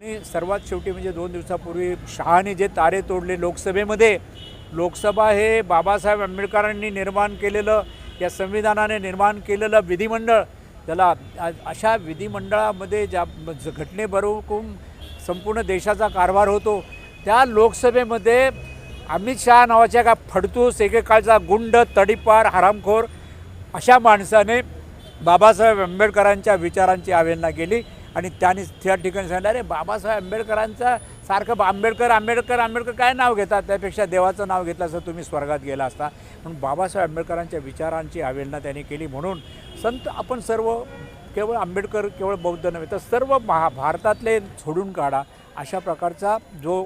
आणि सर्वात शेवटी म्हणजे दोन दिवसापूर्वी शहाने जे तारे तोडले लोकसभेमध्ये लोकसभा हे बाबासाहेब आंबेडकरांनी निर्माण केलेलं या संविधानाने निर्माण केलेलं विधिमंडळ त्याला अशा विधिमंडळामध्ये ज्या ज- घटनेबरोबर संपूर्ण देशाचा कारभार होतो त्या लोकसभेमध्ये अमित शहा नावाच्या का फडतूस एकेकाळचा गुंड तडीपार हरामखोर अशा माणसाने बाबासाहेब आंबेडकरांच्या विचारांची आवेदना केली. आणि त्याने त्या ठिकाणी सांगितलं अरे बाबासाहेब आंबेडकरांचा सारखं आंबेडकर आंबेडकर आंबेडकर काय नाव घेतात? त्यापेक्षा देवाचं नाव घेतलं असं तुम्ही स्वर्गात गेला असता. म्हणून बाबासाहेब आंबेडकरांच्या विचारांची आवेलना त्यांनी केली. म्हणून संत आपण सर्व केवळ आंबेडकर केवळ बौद्ध नव्हे तर सर्व महा भारतातले सोडून काढा अशा प्रकारचा जो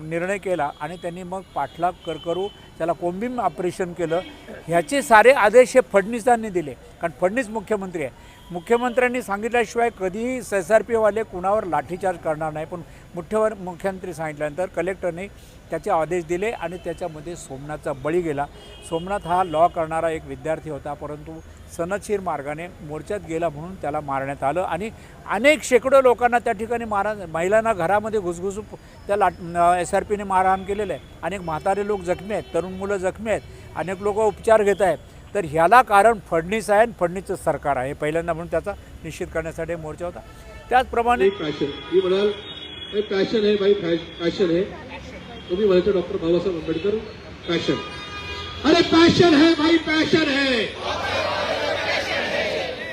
निर्णय केला आणि त्यांनी मग पाठलाग कर करू त्याला कोंबीम ऑपरेशन केलं. ह्याचे सारे आदेश हे फडणवीसांनी दिले. कारण फडणवीस मुख्यमंत्री आहे. मुख्यमंत्र्यांनी सांगितल्याशिवाय कधीही एस आर पीवाले कुणावर लाठीचार्ज करणार नाही. पण मुठ्यवर मुख्यमंत्री सांगितल्यानंतर कलेक्टरने त्याचे आदेश दिले आणि त्याच्यामध्ये सोमनाथचा बळी गेला. सोमनाथ हा लॉ करणारा एक विद्यार्थी होता परंतु सनदशीर मार्गाने मोर्चात गेला म्हणून त्याला मारण्यात आलं आणि अनेक शेकडो लोकांना त्या ठिकाणी मारा महिलांना घरामध्ये घुसघुसू त्या लाट एस आर पीने मारहाण केलेलं आहे. अनेक म्हातारे लोक जखमी आहेत तरुण मुलं जखमी आहेत अनेक लोक उपचार घेत आहेत. तर ह्याला कारण फडणीस आहे आणि फडणीसचं सरकार आहे. पहिल्यांदा म्हणून त्याचा निश्चित करण्यासाठी मोर्चा होता. त्याचप्रमाणे म्हणाल हे पॅशन आहे भाई पॅशन आहे. तुम्ही म्हणायचं डॉक्टर बाबासाहेब आंबेडकर पॅशन अरे पॅशन है भाई पॅशन है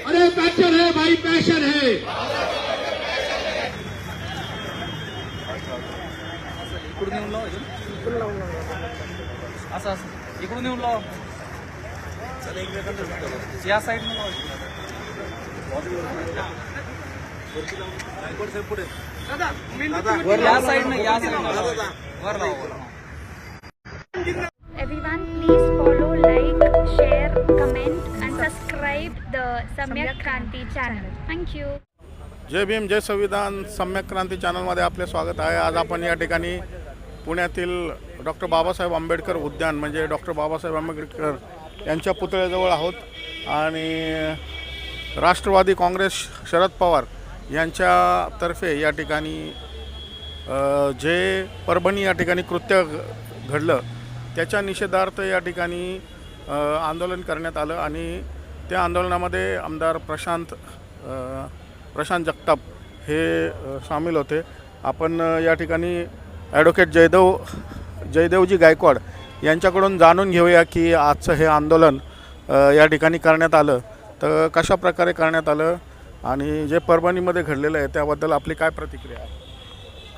अरे पॅशन है भाई पॅशन है इकडून येऊन लाव इकडून. असं असं. इकडून येऊन लाव. या साईडनं लाव या साईडनं या साईडनं लाव. वर लाव वर लाव. Everyone, please follow, like, share, comment, and subscribe the Samyak Kranti channel. Thank you. जय भीम जय संविधान सम्यक क्रांती चॅनलमध्ये आपले स्वागत आहे आज आपण या ठिकाणी पुण्यातील डॉक्टर बाबासाहेब आंबेडकर उद्यान म्हणजे डॉक्टर बाबासाहेब आंबेडकर यांच्या पुतळ्याजवळ आहोत. आणि राष्ट्रवादी काँग्रेस शरद पवार यांच्यातर्फे या ठिकाणी जे परभणी या ठिकाणी कृत्य घडलं त्याच्या निषेधार्थ या ठिकाणी आंदोलन करण्यात आलं. आणि त्या आंदोलनामध्ये आमदार प्रशांत प्रशांत जगताप हे सामील होते. आपण या ठिकाणी ॲडव्होकेट जयदेव जयदेवजी गायकवाड यांच्याकडून जाणून घेऊया की आजचं हे आंदोलन या ठिकाणी करण्यात आलं. तर कशा प्रकारे करण्यात आलं आणि जे परभणीमध्ये घडलेलं आहे त्याबद्दल आपली काय प्रतिक्रिया आहे?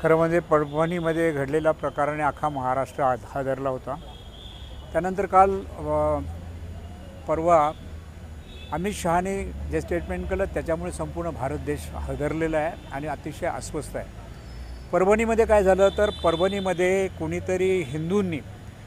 खरं म्हणजे परभणीमध्ये घडलेल्या प्रकाराने अख्खा महाराष्ट्र आद- हादरला होता. त्यानंतर काल परवा अमित शहाने जे स्टेटमेंट केलं त्याच्यामुळे संपूर्ण भारत देश हादरलेला आहे आणि अतिशय अस्वस्थ आहे. परभणीमध्ये काय झालं तर परभणीमध्ये कोणीतरी हिंदूंनी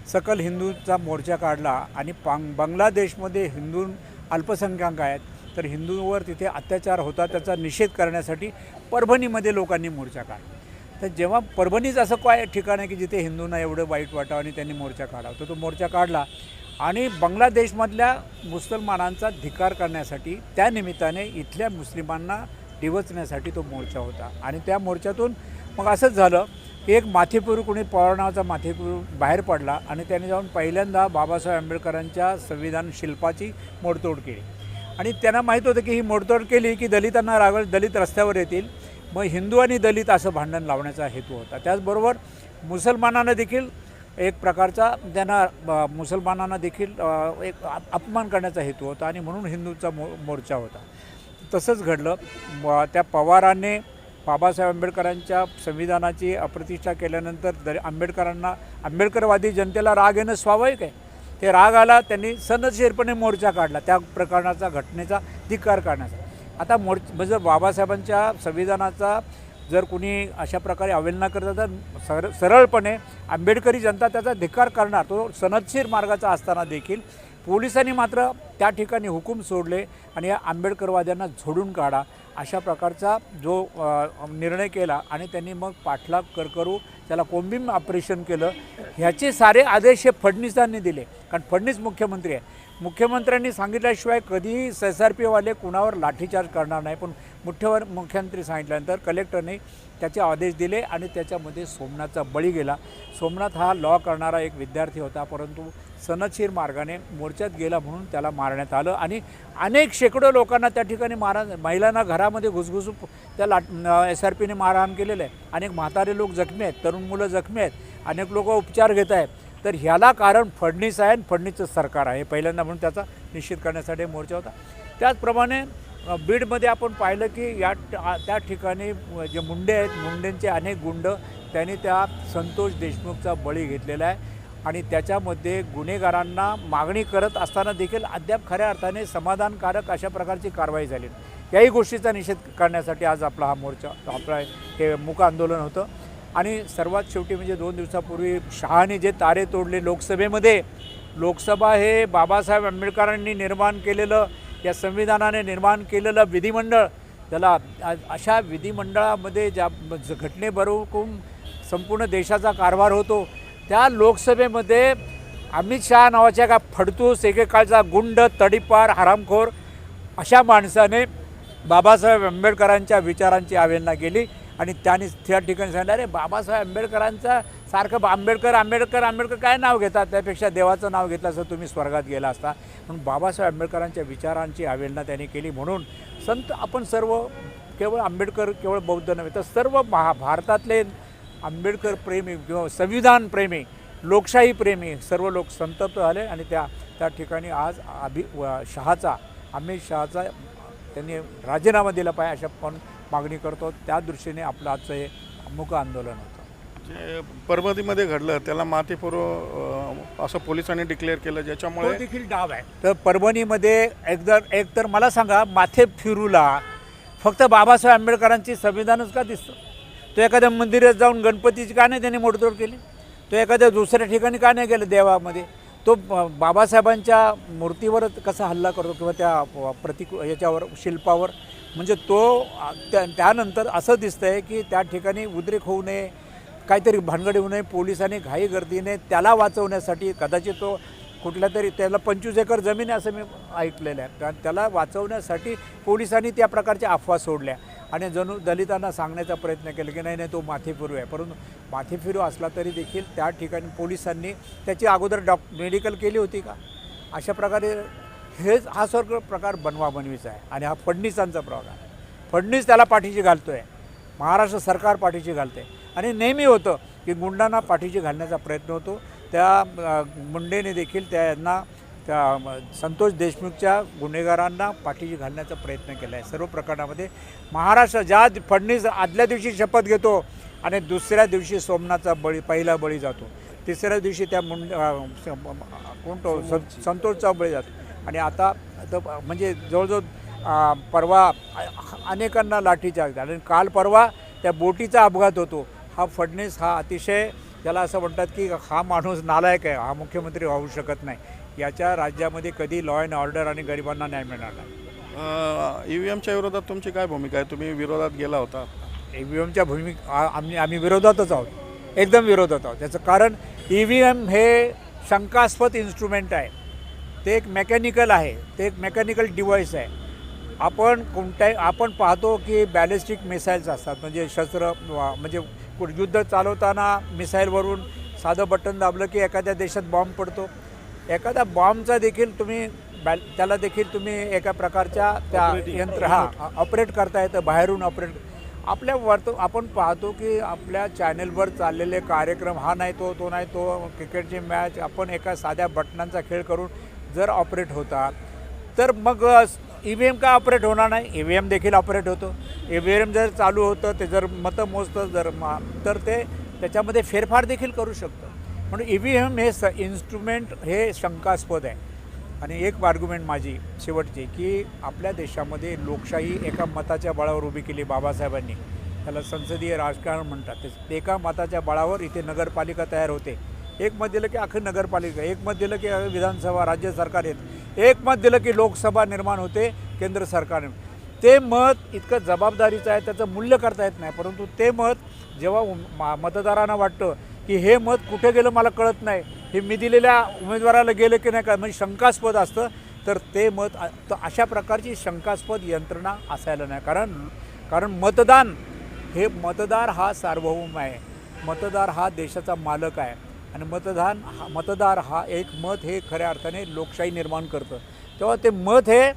सकल हिंदूंचा मोर्चा काढला आणि पांग बांगलादेशमध्ये हिंदू अल्पसंख्याक आहेत तर हिंदूंवर तिथे अत्याचार होता त्याचा निषेध करण्यासाठी परभणीमध्ये लोकांनी मोर्चा काढला. तर जेव्हा परभणीच असं काय ठिकाण आहे की जिथे हिंदूंना एवढं वाईट वाटावं आणि त्यांनी मोर्चा काढावा तर तो मोर्चा काढला आणि बांगलादेशमधल्या मुसलमानांचा धिकार करण्यासाठी त्या निमित्ताने इथल्या मुस्लिमांना डिवचण्यासाठी तो मोर्चा होता. आणि त्या मोर्चातून मग असंच झालं एक माथेपूर कोणी पवार नावाचा माथेपूर बाहेर पडला आणि त्याने जाऊन पहिल्यांदा बाबासाहेब आंबेडकरांच्या संविधान शिल्पाची मोडतोड केली. आणि त्यांना माहीत होतं की ही मोडतोड केली की दलितांना रागव दलित रस्त्यावर येतील. मग हिंदू आणि दलित असं भांडण लावण्याचा हेतू होता. त्याचबरोबर मुसलमानांना देखील एक प्रकारचा त्यांना मुसलमानांना देखील एक अपमान करण्याचा हेतू होता आणि म्हणून हिंदूंचा मो मोर्चा होता. तसंच घडलं. त्या पवारांनी बाबासाहेब आंबेडकरांच्या संविधानाची अप्रतिष्ठा केल्यानंतर दर आंबेडकरांना आंबेडकरवादी जनतेला राग येणं स्वाभाविक आहे. ते राग आला त्यांनी सनदशीरपणे मोर्चा काढला. त्या प्रकरणाचा घटनेचा धिक्कार काढण्याचा आता मोर्च म्हणजे बाबासाहेबांच्या संविधानाचा जर कुणी अशा प्रकारे अवहेलना करत तर सर सरळपणे आंबेडकरी जनता त्याचा धिक्कार करणार. तो सनदशीर मार्गाचा असताना देखील पोलिसांनी मात्र त्या ठिकाणी हुकूम सोडले आणि या आंबेडकरवाद्यांना झोडून काढा. अशा प्रकारचा जो निर्णय केला आणि त्यांनी मग पाठलाग करकरू त्याला कोंबीम ऑपरेशन केलं ह्याचे सारे आदेश हे फडणवीसांनी दिले. कारण फडणवीस मुख्यमंत्री आहे. मुख्यमंत्र्यांनी सांगितल्याशिवाय कधीही एस आर पीवाले कुणावर लाठीचार्ज करणार नाही. पण मुठ्यवर मुख्यमंत्री सांगितल्यानंतर कलेक्टरने त्याचे आदेश दिले आणि त्याच्यामध्ये सोमनाथचा बळी गेला. सोमनाथ हा लॉ करणारा एक विद्यार्थी होता परंतु सनदशीर मार्गाने मोर्चात गेला म्हणून त्याला मारण्यात आलं. आणि अनेक शेकडो लोकांना त्या ठिकाणी मारा महिलांना घरामध्ये घुसघुसू त्या लाट एस आर पीने मारहाण केलेलं आहे. अनेक म्हातारे लोक जखमी आहेत तरुण मुलं जखमी आहेत अनेक लोक उपचार घेत आहेत. तर ह्याला कारण फडणीस आहे आणि फडणीसचं सरकार आहे. पहिल्यांदा म्हणून त्याचा निश्चित करण्यासाठी मोर्चा होता. त्याचप्रमाणे बीडमध्ये आपण पाहिलं की या त्या ठिकाणी जे मुंडे आहेत मुंडेंचे अनेक गुंड त्यांनी त्या संतोष देशमुखचा बळी घेतलेला आहे. आणि त्याच्यामध्ये गुन्हेगारांना मागणी करत असताना देखील अद्याप खऱ्या अर्थाने समाधानकारक अशा प्रकारची कारवाई झाली याही गोष्टीचा निषेध करण्यासाठी आज आपला हा मोर्चा आपला हे मूक आंदोलन होतं. आणि सर्वात शेवटी म्हणजे दोन दिवसापूर्वी शहाने जे तारे तोडले लोकसभेमध्ये लोकसभा हे बाबासाहेब आंबेडकरांनी निर्माण केलेलं या संविधानाने निर्माण केलेलं विधिमंडळ त्याला अशा विधिमंडळामध्ये ज्या ज- घटनेबरोबर संपूर्ण देशाचा कारभार होतो त्या लोकसभेमध्ये अमित शहा नावाच्या का फडतूस एकेकाळचा गुंड तडीपार हरामखोर अशा माणसाने बाबासाहेब आंबेडकरांच्या विचारांची आवेदना केली आणि त्यांनी त्या ठिकाणी सांगितलं अरे बाबासाहेब आंबेडकरांचा सारखं बा- आंबेडकर आंबेडकर आंबेडकर काय नाव घेतात? त्यापेक्षा देवाचं नाव घेतलं असं तुम्ही स्वर्गात गेला असता. म्हणून बाबासाहेब आंबेडकरांच्या विचारांची आवेदना त्यांनी केली. म्हणून संत आपण सर्व केवळ आंबेडकर केवळ बौद्ध नव्हे तर सर्व महा भारतातले आंबेडकर प्रेमी किंवा संविधान प्रेमी लोकशाही प्रेमी सर्व लोक संतप्त झाले आणि त्या त्या ठिकाणी आज अभि शहाचा अमित शहाचा त्यांनी राजीनामा दिला पाहिजे अशा पण मागणी करतो. त्या दृष्टीने आपलं आजचं हे मुक आंदोलन होतं. जे परभणीमध्ये घडलं त्याला माथेपूर्व अ, असं पोलिसांनी डिक्लेअर केलं ज्याच्यामुळे देखील डाव आहे. तर परभणीमध्ये एकदा एक तर मला सांगा माथे फिरूला फक्त बाबासाहेब आंबेडकरांची संविधानच का दिसतं? तो एखाद्या मंदिरात जाऊन गणपतीची का नाही त्यांनी मोडतोड केली. तो एखाद्या दुसऱ्या ठिकाणी का नाही गेलं देवामध्ये. तो बाबासाहेबांच्या मूर्तीवरच कसा हल्ला करतो किंवा त्या प्रतिक याच्यावर शिल्पावर. म्हणजे तो त्या त्यानंतर असं दिसतं आहे की त्या ठिकाणी उद्रेक होऊ नये काहीतरी भानगड होऊ नये पोलिसांनी घाई गर्दीने त्याला वाचवण्यासाठी कदाचित तो कुठल्या तरी त्याला पंचवीस एकर जमीन आहे असं मी ऐकलेलं आहे. कारण त्याला वाचवण्यासाठी पोलिसांनी त्या प्रकारच्या अफवा सोडल्या. आणि जणू दलितांना सांगण्याचा प्रयत्न केला की नाही नाही तो माथेफिरू आहे. परंतु माथेफिरू असला तरी देखील त्या ठिकाणी पोलिसांनी त्याची अगोदर डॉक् मेडिकल केली होती का? अशा प्रकारे हेच हा सर्व प्रकार बनवाबनवीचा आहे. आणि हा फडणीसांचा प्रकार फडणीस त्याला पाठीशी घालतो आहे महाराष्ट्र सरकार पाठीशी घालते आणि नेहमी होतं की गुंडांना पाठीशी घालण्याचा प्रयत्न होतो. त्या मुंडेने देखील त्यांना त्या संतोष देशमुखच्या गुन्हेगारांना पाठीशी घालण्याचा प्रयत्न केला आहे सर्व प्रकरणामध्ये महाराष्ट्र ज्या फडणीस आदल्या दिवशी शपथ घेतो आणि दुसऱ्या दिवशी सोमनाथचा बळी पहिला बळी जातो. तिसऱ्या दिवशी त्या मुंड अ, स- कोण तो? सं- संतोषचा बळी जातो. आणि आता आता म्हणजे जवळजवळ परवा अनेकांना लाठीचार्ज झाला. आणि काल परवा त्या बोटीचा अपघात होतो. हा फडणीस हा अतिशय त्याला असं म्हणतात की हा माणूस नालायक आहे. हा मुख्यमंत्री होऊ शकत नाही. याच्या राज्यामध्ये कधी लॉ अँड ऑर्डर आणि गरिबांना न्याय मिळणार नाही. ई व्ही एमच्या विरोधात तुमची काय भूमिका आहे? तुम्ही विरोधात गेला होता. ई व्ही एमच्या भूमिका आम्ही आम्ही विरोधातच आहोत. एकदम विरोधात आहोत. त्याचं कारण ई व्ही एम हे शंकास्पद इन्स्ट्रुमेंट आहे. ते एक मेकॅनिकल आहे. ते एक मेकॅनिकल डिव्हाइस आहे. आपण कोणत्याही आपण पाहतो की बॅलिस्टिक मिसाईल्स असतात. म्हणजे शस्त्र म्हणजे युद्ध चालवताना मिसाईलवरून साधं बटन दाबलं की एखाद्या देशात बॉम्ब पडतो. एखाद्या बॉम्बचा देखील तुम्ही बॅल त्याला देखील तुम्ही एका प्रकारच्या त्या यंत्र हा ऑपरेट करता येतं बाहेरून ऑपरेट आपल्या वर्त आपण पाहतो की आपल्या चॅनेलवर चाललेले कार्यक्रम हा नाही तो तो नाही तो क्रिकेटची मॅच आपण एका साध्या बटनांचा खेळ करून जर ऑपरेट होतात तर मग ई व्ही एम का ऑपरेट होणार नाही? ई व्ही एम देखील ऑपरेट होतो. ई व्ही एम जर चालू होतं ते जर मतं मोजतं जर मा तर ते त्याच्यामध्ये फेरफार देखील करू शकतं. म्हणून ई व्ही एम हे स इन्स्ट्रुमेंट हे शंकास्पद आहे. आणि एक आर्ग्युमेंट माझी शेवटची की आपल्या देशामध्ये लोकशाही एका मताच्या बळावर उभी केली बाबासाहेबांनी. त्याला संसदीय राजकारण म्हणतात. ते एका मताच्या बळावर इथे नगरपालिका तयार होते. एक मत दिलं की अख्खं नगरपालिका एक मत दिलं की विधानसभा राज्य सरकार येत. एक मत दिलं की लोकसभा निर्माण होते केंद्र सरकारने ते मत इतकं जबाबदारीचं आहे त्याचं मूल्य करता येत नाही. परंतु ते मत जेव्हा मा- मतदारांना वाटतं की हे मत कुठे गेलं मला कळत नाही. हे मी दिलेल्या उमेदवाराला गेलं की नाही का म्हणजे शंकास्पद असतं. तर ते मत तर अशा प्रकारची शंकास्पद यंत्रणा असायला नाही. कारण कारण मतदान हे मतदार हा सार्वभौम आहे. मतदार हा देशाचा मालक आहे. आणि मतदान हा मतदार हा एक मत हे खऱ्या अर्थाने लोकशाही निर्माण करतं. तेव्हा ते मत हे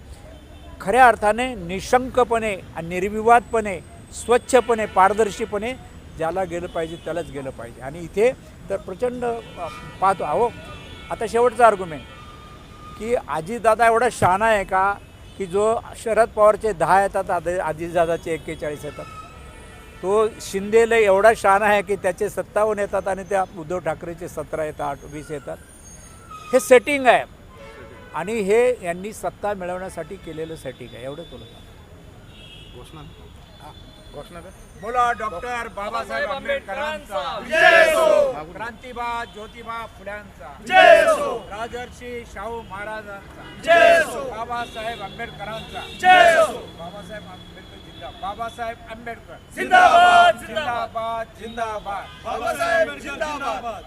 खऱ्या अर्थाने निशंकपणे आणि निर्विवादपणे स्वच्छपणे पारदर्शीपणे ज्याला गेलं पाहिजे त्यालाच गेलं पाहिजे. आणि इथे तर प्रचंड पाहतो. अहो आता शेवटचा आर्ग्युमेंट की आजीदादा एवढा शहाणा आहे का? की जो शरद पवारचे दहा येतात आधी आजीदादाचे एक्केचाळीस येतात. तो शिंदेला एवढा शहाणा आहे की त्याचे सत्तावन्न येतात आणि त्या उद्धव ठाकरेचे सतरा येतात वीस येतात. हे सेटिंग आहे. आणि हे यांनी सत्ता मिळवण्यासाठी केलेलं सेटिंग आहे. एवढं तुला घोषणा? बोला डॉक्टर बाबासाहेब आंबेडकरांचा. क्रांतीबा ज्योतिबा फुल्यांचा. राजर्षी शाहू महाराजांचा. बाबासाहेब आंबेडकरांचा. बाबासाहेब आंबेडकर जिंदाबाद. बाबासाहेब आंबेडकर. जिंदाबाद जिंदाबाद. जिंदाबाद! बाबासाहेब जिंदाबाद!